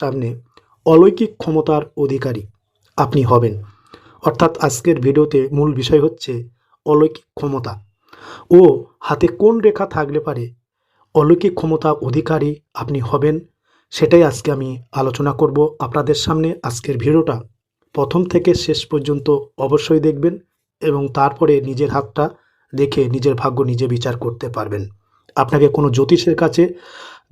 সামনে অলৌকিক ক্ষমতার অধিকারী আপনি হবেন। অর্থাৎ আজকের ভিডিওতে মূল বিষয় হচ্ছে অলৌকিক ক্ষমতা। ও হাতে কোন রেখা থাকলে পারে? অলৌকিক ক্ষমতা অধিকারী আপনি হবেন, সেটাই আজকে আমি আলোচনা করব আপনাদের সামনে আজকের ভিডিওটা। প্রথম থেকে শেষ পর্যন্ত অবশ্যই দেখবেন এবং তারপরে নিজের হাতটা দেখে নিজের ভাগ্য নিজে বিচার করতে পারবেন। আপনাকে কোনো জ্যোতিষের কাছে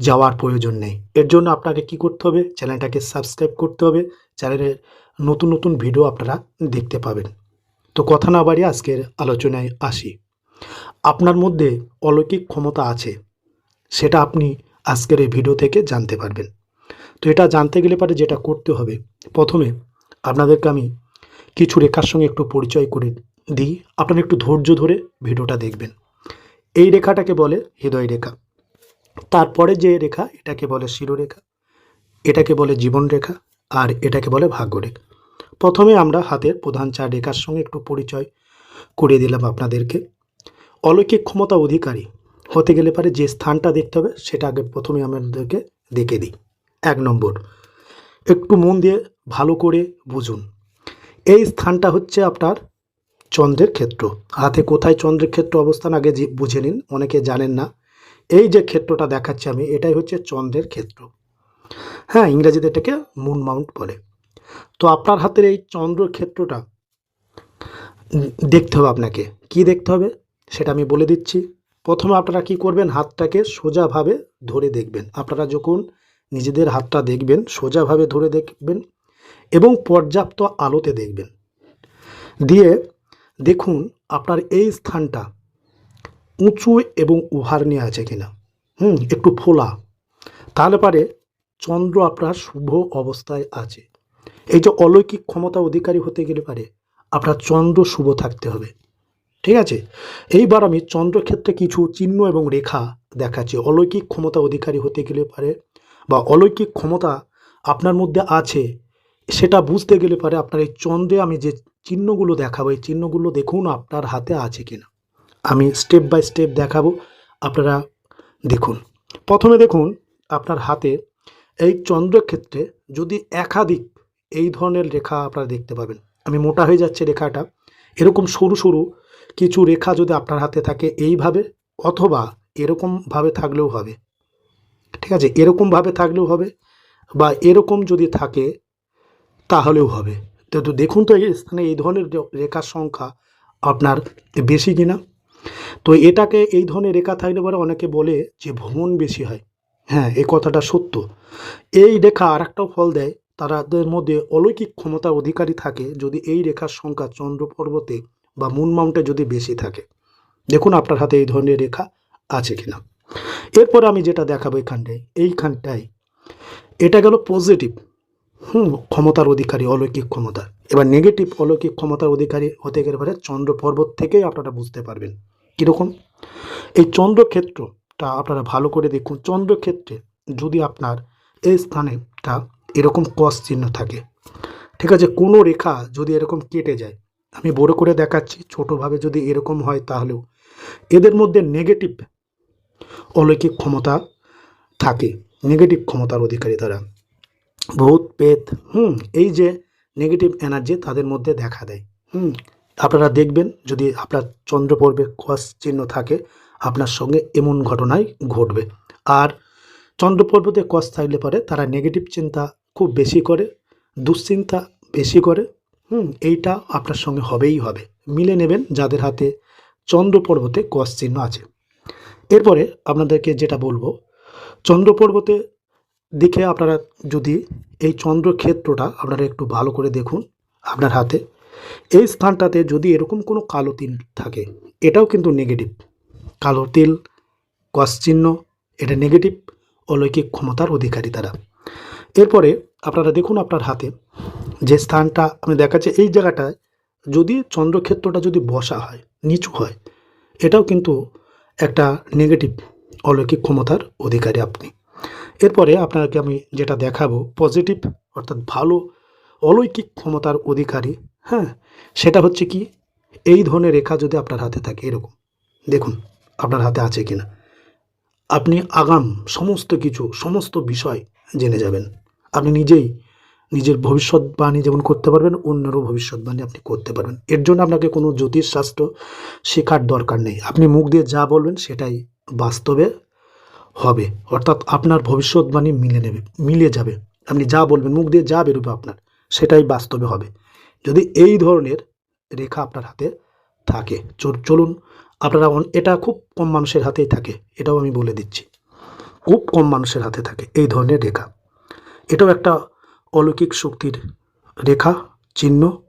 যাওয়ার প্রয়োজন নেই। এর জন্য আপনাকে কি করতে হবে? চ্যানেলটাকে সাবস্ক্রাইব করতে হবে। চ্যানেলের নতুন নতুন ভিডিও আপনারা দেখতে পাবেন। তো কথা না বাড়িয়ে আজকের আলোচনায় আসি। আপনার মধ্যে অলৌকিক ক্ষমতা আছে। সেটা আপনি আজকের এই ভিডিও থেকে জানতে পারবেন। তো এটা জানতে গেলে পারে যেটা করতে হবে, প্রথমে আপনাদেরকে আমি কিছু রেখার সঙ্গে একটু পরিচয় করে দিই। আপনারা একটু ধৈর্য ধরে ভিডিওটা দেখবেন। এই রেখাটাকে বলে হৃদয় রেখা। তারপরে যে রেখা, এটাকে বলে শিরোরেখা, এটাকে বলে জীবন রেখা আর এটাকে বলে ভাগ্য রেখা প্রথমে আমরা হাতের প্রধান চার রেখার সঙ্গে একটু পরিচয় করে দিলাম আপনাদেরকে। অলৌকিক ক্ষমতা অধিকারী হতে গেলে পারে যে স্থানটা দেখতে হবে, সেটা আগে প্রথমে আমাদেরকে দেখে দিই। এক নম্বর, একটু মন দিয়ে ভালো করে বুঝুন। এই স্থানটা হচ্ছে আপনার চন্দ্রের ক্ষেত্র। হাতে কোথায় চন্দ্রের ক্ষেত্র অবস্থান, আগে বুঝে নিন, অনেকে জানেন না। এই যে ক্ষেত্রটা দেখাচ্ছি আমি, এটাই হচ্ছে চন্দ্রের ক্ষেত্র। হ্যাঁ ইংরেজিতে এটাকে মুন মাউন্ট বলে। তো আপনার হাতের এই চন্দ্র ক্ষেত্রটা, দেখতে হবে আপনাকে। কি দেখতে হবে? সেটা আমি বলে দিচ্ছি। প্রথমে আপনারা কি করবেন? হাতটাকে সোজাভাবে ধরে দেখবেন। আপনারা যখন নিজেদের হাতটা দেখবেন, সোজাভাবে ধরে দেখবেন এবং পর্যাপ্ত আলোতে দেখবেন। দিয়ে দেখুন, আপনার এই স্থানটা উঁচু এবং উভার নিয়ে আছে কিনা। হুম, একটু ফোলা। তাহলে পারে চন্দ্র আপনার শুভ অবস্থায় আছে। এই যে অলৌকিক ক্ষমতা অধিকারী হতে গেলে পারে আপনার চন্দ্র শুভ থাকতে হবে। ঠিক আছে? এইবার আমি চন্দ্রক্ষেত্রে কিছু চিহ্ন এবং রেখা দেখাচ্ছি। অলৌকিক ক্ষমতা অধিকারী হতে গেলে পারে বা অলৌকিক ক্ষমতা আপনার মধ্যে আছে, সেটা বুঝতে গেলে পারে আপনার এই চন্দ্রে আমি যে চিহ্নগুলো দেখাবো, এই চিহ্নগুলো দেখুন আপনার হাতে আছে কিনা। আমি স্টেপ বাই স্টেপ দেখাবো। আপনারা দেখুন। প্রথমে দেখুন, আপনার হাতে এই চন্দ্রক্ষেত্রে যদি একাধিক এই ধরনের রেখা আপনারা দেখতে পাবেন। আমি মোটা হয়ে যাচ্ছে রেখাটা। এরকম সরু সরু কিছু রেখা যদি আপনার হাতে থাকে এইভাবে, অথবা এরকমভাবে থাকলেও হবে। ঠিক আছে? এরকমভাবে থাকলেও হবে, বা এরকম যদি থাকে, তাহলেও হবে। তো দেখুন তো এই স্থানে এই ধরনের রেখার সংখ্যা আপনার বেশি কিনা? তো এটাকে এই ধরনের রেখা থাকলে পরে অনেকে বলে যে ভ্রমণ বেশি হয়। হ্যাঁ এই কথাটা সত্য। এই রেখা আর একটাও ফল দেয় তাদের মধ্যে অলৌকিক ক্ষমতা অধিকারী থাকে যদি এই রেখার সংখ্যা চন্দ্র পর্বতে বা মুন মাউন্টে যদি বেশি থাকে। দেখুন আপনার হাতে এই ধরনের রেখা আছে কিনা। এরপর আমি যেটা দেখাবো এখানটায়, এইখানটায়। এটা গেল পজিটিভ হুম, ক্ষমতার অধিকারী, অলৌকিক ক্ষমতা এবার নেগেটিভ অলৌকিক ক্ষমতার অধিকারী হতে গেলে পারে চন্দ্র পর্বত থেকেই আপনারা বুঝতে পারবেন। কীরকম? এই চন্দ্রক্ষেত্রটা আপনারা ভালো করে দেখুন। চন্দ্রক্ষেত্রে যদি আপনার এই স্থানেটা এরকম কস চিহ্ন থাকে, ঠিক আছে? কোনো রেখা যদি এরকম কেটে যায়, আমি বড় করে দেখাচ্ছি, ছোটোভাবে যদি এরকম হয় তাহলেও এদের মধ্যে নেগেটিভ অলৌকিক ক্ষমতা থাকে। নেগেটিভ ক্ষমতার অধিকারী তারা ভূত পেত। হুম, এই যে নেগেটিভ এনার্জি তাদের মধ্যে দেখা দেয়। হুম আপনারা দেখবেন যদি আপনার চন্দ্রপর্বে ক্রস চিহ্ন থাকে, আপনার সঙ্গে এমন ঘটনাই ঘটবে। আর চন্দ্র পর্বতে ক্রস থাকলে পরে তারা নেগেটিভ চিন্তা খুব বেশি করে, দুশ্চিন্তা বেশি করে, হুম, এইটা আপনার সঙ্গে হবেই হবে। মিলে নেবেন যাদের হাতে চন্দ্রপর্বতে ক্রস চিহ্ন আছে। এরপরে আপনাদেরকে যেটা বলব চন্দ্রপর্বতে দেখে আপনারা যদি এই চন্দ্রক্ষেত্রটা আপনারা একটু ভালো করে দেখুন, আপনার হাতে। এই স্থানটাতে যদি এরকম কোনো কালো তিল থাকে, এটাও কিন্তু নেগেটিভ কালো তিল চিহ্ন, এটা নেগেটিভ অলৌকিক ক্ষমতার অধিকারী তারা। এরপরে আপনারা দেখুন আপনার হাতে যে স্থানটা আমি দেখাচ্ছি, এই জায়গাটায় যদি চন্দ্রক্ষেত্রটা যদি বসা হয়, নিচু হয়, এটাও কিন্তু একটা নেগেটিভ অলৌকিক ক্ষমতার অধিকারী আপনি। এরপরে আপনাকে আমি যেটা দেখাবো পজিটিভ অর্থাৎ ভালো, অলৌকিক ক্ষমতার অধিকারী হ্যাঁ সেটা হচ্ছে কি? এই ধরনের রেখা যদি আপনার হাতে থাকে, এরকম। দেখুন, আপনার হাতে আছে কি না আপনি আগাম সমস্ত কিছু, সমস্ত বিষয় জেনে যাবেন। আপনি নিজেই নিজের ভবিষ্যৎবাণী যেমন করতে পারবেন, অন্যেরও ভবিষ্যৎবাণী আপনি করতে পারবেন। এর জন্য আপনাকে কোনো জ্যোতিষ শাস্ত্র শেখার দরকার নেই। আপনি মুখ দিয়ে যা বলবেন, সেটাই বাস্তবে হবে। অর্থাৎ আপনার ভবিষ্যৎবাণী মিলে নেবে, মিলে যাবে। আপনি যা বলবেন, মুখ দিয়ে যা বেরোবে আপনার, সেটাই বাস্তবে হবে। যদি এই ধরনের রেখা আপনার হাতে থাকে, চল- চলুন, আপনারা এটা খুব কম মানুষের হাতেই থাকে, এটাও আমি বলে দিচ্ছি। খুব কম মানুষের হাতে থাকে এই ধরনের রেখা। এটাও একটা অলৌকিক শক্তির রেখা, চিহ্ন।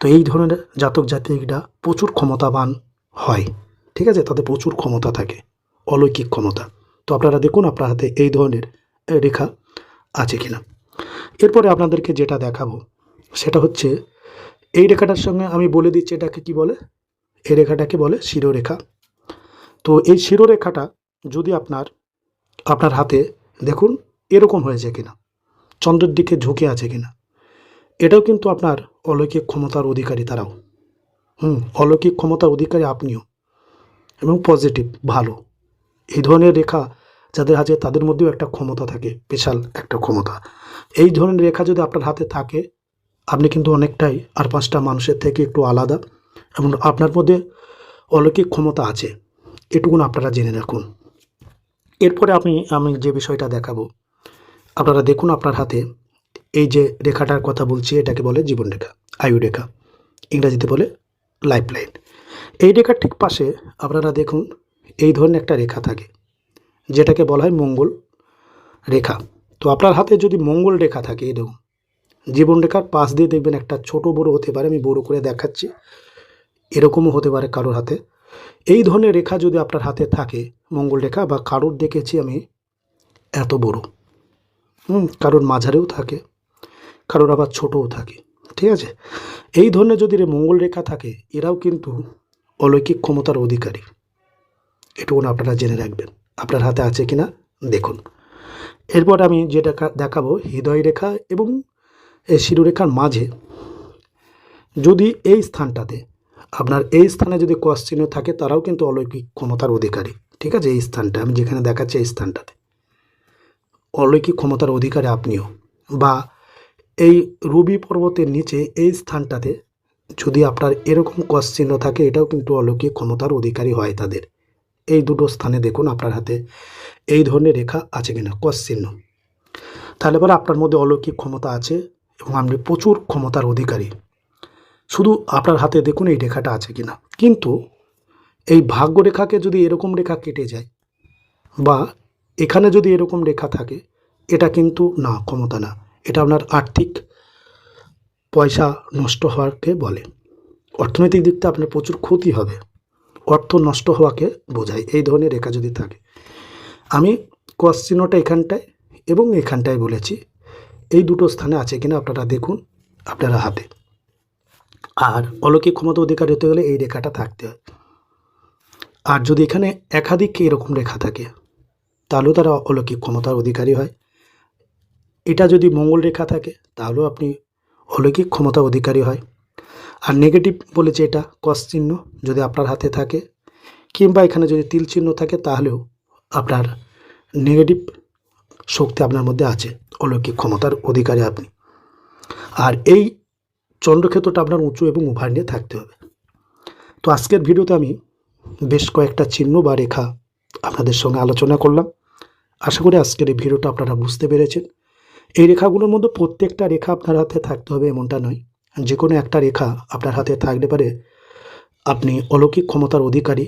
তো এই ধরনের জাতক জাতিকরা প্রচুর ক্ষমতাবান হয়, ঠিক আছে? তাদের প্রচুর ক্ষমতা থাকে, অলৌকিক ক্ষমতা। তো আপনারা দেখুন আপনার হাতে এই ধরনের রেখা আছে কিনা। এরপরে আপনাদেরকে যেটা দেখাবো, সেটা হচ্ছে এই রেখাটার সঙ্গে আমি বলে দিচ্ছি এটাকে কি বলে? এই রেখাটাকে বলে শিরোরেখা। তো এই শিরোরেখাটা যদি আপনার আপনার হাতে দেখুন এরকম হয়েছে কিনা, চন্দ্রের দিকে ঝুঁকে আছে কিনা। এটাও কিন্তু আপনার অলৌকিক ক্ষমতার অধিকারী তারাও। হুম, অলৌকিক ক্ষমতার অধিকারী আপনিও এবং পজিটিভ ভালো। এই ধরনের রেখা যাদের আছে তাদের মধ্যেও একটা ক্ষমতা থাকে, বিশাল একটা ক্ষমতা। এই ধরনের রেখা যদি আপনার হাতে থাকে আপনি কিন্তু অনেকটাই আর পাঁচটা মানুষের থেকে একটু আলাদা এবং আপনার মধ্যে অলৌকিক ক্ষমতা আছে। এটুকুন আপনারা জেনে রাখুন। এরপরে আমি আমি যে বিষয়টা দেখাবো, আপনারা দেখুন আপনার হাতে এই যে রেখাটার কথা বলছি, এটাকে বলে জীবন রেখা, আয়ু রেখা, ইংরাজিতে বলে লাইফ লাইন এই রেখার ঠিক পাশে আপনারা দেখুন, এই ধরনের একটা রেখা থাকে, যেটাকে বলা হয় মঙ্গল রেখা। তো আপনার হাতে যদি মঙ্গল রেখা থাকে, এই দেখুন জীবন রেখার পাশ দিয়ে দেখবেন একটা ছোট বড় হতে পারে, আমি বড় করে দেখাচ্ছি। এরকমও হতে পারে কারোর হাতে। এই ধরনের রেখা যদি আপনার হাতে থাকে, মঙ্গল রেখা বা কারোর দেখেছি আমি, এত বড়। হুম, কারোর মাঝারেও থাকে, কারোর আবার ছোটও থাকে, ঠিক আছে? এই ধরনের যদি মঙ্গল রেখা থাকে, এরাও কিন্তু অলৌকিক ক্ষমতার অধিকারী। এটুকুন আপনারা জেনে রাখবেন, আপনার হাতে আছে কিনা, দেখুন। এরপর আমি যেটা দেখাবো, হৃদয় রেখা এবং এই শিরোরেখার মাঝে যদি এই স্থানটাতে আপনার এই স্থানে যদি ক্রস চিহ্ন থাকে, তারাও কিন্তু অলৌকিক ক্ষমতার অধিকারী। ঠিক আছে? এই স্থানটা, আমি যেখানে দেখাচ্ছি এই স্থানটাতে। অলৌকিক ক্ষমতার অধিকারী আপনিও। বা এই রবি পর্বতের নিচে এই স্থানটাতে যদি আপনার এরকম ক্রস চিহ্ন থাকে, এটাও কিন্তু অলৌকিক ক্ষমতার অধিকারী হয় তাদের। এই দুটো স্থানে দেখুন আপনার হাতে এই ধরনের রেখা আছে কিনা ক্রস চিহ্ন। তাহলে পরে আপনার মধ্যে অলৌকিক ক্ষমতা আছে। এবং আপনি প্রচুর ক্ষমতার অধিকারী। শুধু আপনার হাতে দেখুন এই রেখাটা আছে কিনা। কিন্তু এই ভাগ্য রেখাকে যদি এরকম রেখা কেটে যায় বা এখানে যদি এরকম রেখা থাকে, এটা কিন্তু না, ক্ষমতা না। এটা আপনার আর্থিক পয়সা নষ্ট হওয়াকে বলে। অর্থনৈতিক দিকটা আপনার প্রচুর ক্ষতি হবে। অর্থ নষ্ট হওয়াকে বোঝায়। এই ধরনের রেখা যদি থাকে। আমি চিহ্নটা এখানটায় এবং এখানটায় বলেছি। এই দুটো স্থানে আছে কিনা আপনারা দেখুন আপনারা হাতে। আর অলৌকিক ক্ষমতা অধিকারী হতে গেলে এই রেখাটা থাকতে হয়। আর যদি এখানে একাধিক এরকম রেখা থাকে, তাহলেও তারা অলৌকিক ক্ষমতার অধিকারী হয়। এটা যদি মঙ্গল রেখা থাকে, তাহলেও আপনি অলৌকিক ক্ষমতা অধিকারী হয়। আর নেগেটিভ বলেছে এটা কস চিহ্ন যদি আপনার হাতে থাকে, কিংবা এখানে যদি তিল চিহ্ন থাকে, তাহলেও আপনার নেগেটিভ শক্তি আপনার মধ্যে আছে, অলৌকিক ক্ষমতার অধিকারী আপনি। আর এই চন্দ্রক্ষেত্রটা আপনার উঁচু এবং উভার নিয়ে থাকতে হবে। তো আজকের ভিডিওতে আমি বেশ কয়েকটা চিহ্ন বা রেখা আপনাদের সঙ্গে আলোচনা করলাম। আশা করি আজকের এই ভিডিওটা আপনারা বুঝতে পেরেছেন। এই রেখাগুলোর মধ্যে প্রত্যেকটা রেখা আপনার হাতে থাকতে হবে এমনটা নয়। যে কোনো একটা রেখা আপনার হাতে থাকলে পারে। আপনি অলৌকিক ক্ষমতার অধিকারী